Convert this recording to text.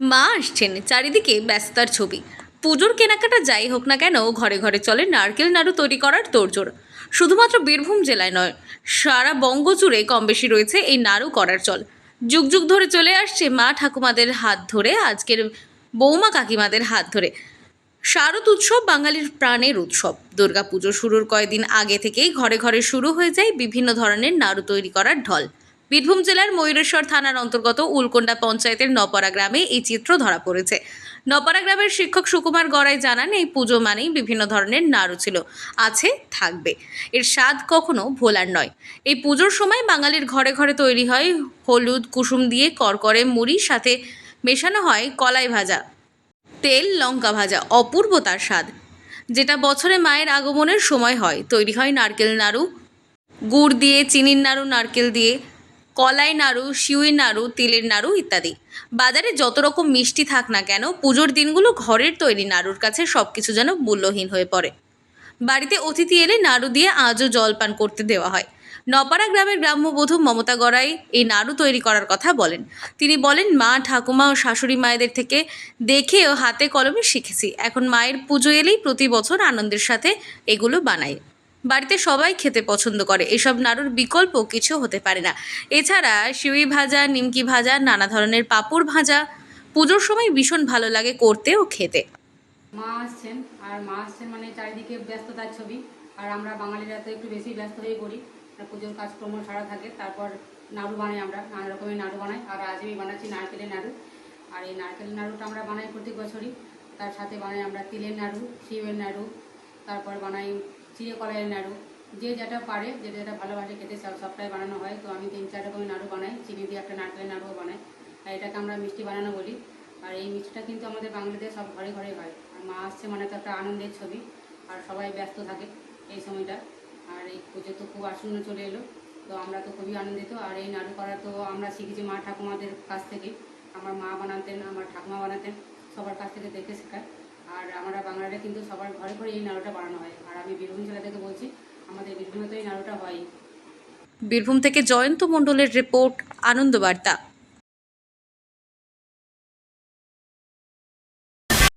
মা আসছেন, চারিদিকে ব্যস্ততার ছবি। পুজোর কেনাকাটা যাই হোক না কেন, ঘরে ঘরে চলে নারকেল নাড়ু তৈরি করার তোড়জোড়। শুধুমাত্র বীরভূম জেলায় নয়, সারা বঙ্গ জুড়ে কম বেশি রয়েছে এই নাড়ু করার চল। যুগ যুগ ধরে চলে আসছে মা ঠাকুমাদের হাত ধরে, আজকের বৌমা কাকিমাদের হাত ধরে। শারদ উৎসব বাঙালির প্রাণের উৎসব। দুর্গাপুজো শুরুর কয়েকদিন আগে থেকেই ঘরে ঘরে শুরু হয়ে যায় বিভিন্ন ধরনের নাড়ু তৈরি করার ঢল। বীরভূম জেলার ময়ূরেশ্বর থানার অন্তর্গত উলকোন্ডা পঞ্চায়েতের নপাড়া গ্রামে এই চিত্র ধরা পড়েছে। নপাড়া গ্রামের শিক্ষক সুকুমার গড়াই জানান, এই পুজো মানেই বিভিন্ন ধরনের নাড়ু ছিল, আছে, থাকবে। এর স্বাদ কখনো ভোলার নয়। এই পুজোর সময় বাঙালির ঘরে ঘরে তৈরি হয় হলুদ, কুসুম দিয়ে করকরে মুড়ির সাথে মেশানো হয় কলাই ভাজা, তেল, লঙ্কা ভাজা, অপূর্ব তার স্বাদ। যেটা বছরে মায়ের আগমনের সময় হয়। তৈরি হয় নারকেল নাড়ু, গুড় দিয়ে, চিনির নাড়ু, নারকেল দিয়ে কলাই নাড়ু, শিউই নাড়ু, তিলের নাড়ু ইত্যাদি। বাজারে যত রকম মিষ্টি থাক না কেন, পুজোর দিনগুলো ঘরের তৈরি নাড়ুর কাছে সব কিছু যেন মূল্যহীন হয়ে পড়ে। বাড়িতে অতিথি এলে নাড়ু দিয়ে আজও জলপান করতে দেওয়া হয়। নপাড়া গ্রামের গ্রাম্যবধূ মমতা গড়াই এই নাড়ু তৈরি করার কথা বলেন। তিনি বলেন, মা, ঠাকুমা ও শাশুড়ি মায়েদের থেকে দেখে ও হাতে কলমে শিখেছি। এখন মায়ের পুজো এলেই প্রতি বছর আনন্দের সাথে এগুলো বানাই। বাড়িতে সবাই খেতে পছন্দ করে। এসব নাড়ুর বিকল্প কিছু হতে পারে না। এছাড়া শিউই ভাজা, নিমকি ভাজা, নানা ধরনের পাঁপড় ভাজা, পুজোর সময় ভীষণ ভালো লাগে করতে ও খেতে। মা আসছেন, আর মা আসছেন মানে চারিদিকে ব্যস্ততার ছবি। আর আমরা বাঙালিরা তো একটু বেশি ব্যস্ত হয়ে পড়ি। পুজোর কাজকর্ম সারা থাকে, তারপর নাড়ু বানাই আমরা। নানা রকমের নাড়ু বানাই। আর আজ আমি বানাচ্ছি নারকেলের নাড়ু। আর এই নারকেলের নাড়ুটা আমরা বানাই প্রত্যেক বছরই। তার সাথে বানাই আমরা তিলের নাড়ু শিবের নাড়ু, তারপর বানাই চিড়ে কলাইয়ের নাড়ু। যে যেটা পারে যেটা যেটা ভালোবাসে খেতে, সব সবটাই বানানো হয়। তো আমি তিন চার রকমের নাড়ু বানাই। চিনি দিয়ে একটা নারকেলের নাড়ুও বানাই। আর এটাকে আমরা মিষ্টি বানানো বলি। আর এই মিষ্টিটা কিন্তু আমাদের বাঙালিদের সব ঘরে ঘরে হয়। আর মা আসছে মানে তো একটা আনন্দের ছবি। আর সবাই ব্যস্ত থাকে এই সময়টা। আর এই পুজো তো খুব আসন্ন চলে এলো। তো আমরা তো খুবই আনন্দিত। আর এই নাড়ু করা তো আমরা শিখেছি মা ঠাকুমাদের কাছ থেকে। আমার মা বানাতেন, আমার ঠাকুমা বানাতেন। সবার কাছ থেকে দেখে শেখায়। আর আমরা বাংলাটা কিন্তু সবার ঘরে ঘরে এই নাড়ুটা বানানো হয়। আর আমি বীরভূম জেলা থেকে বলছি, আমাদের বীরভূমে তো এই নাড়ুটা হয়। বীরভূম থেকে জয়ন্ত মণ্ডলের রিপোর্ট, আনন্দবার্তা।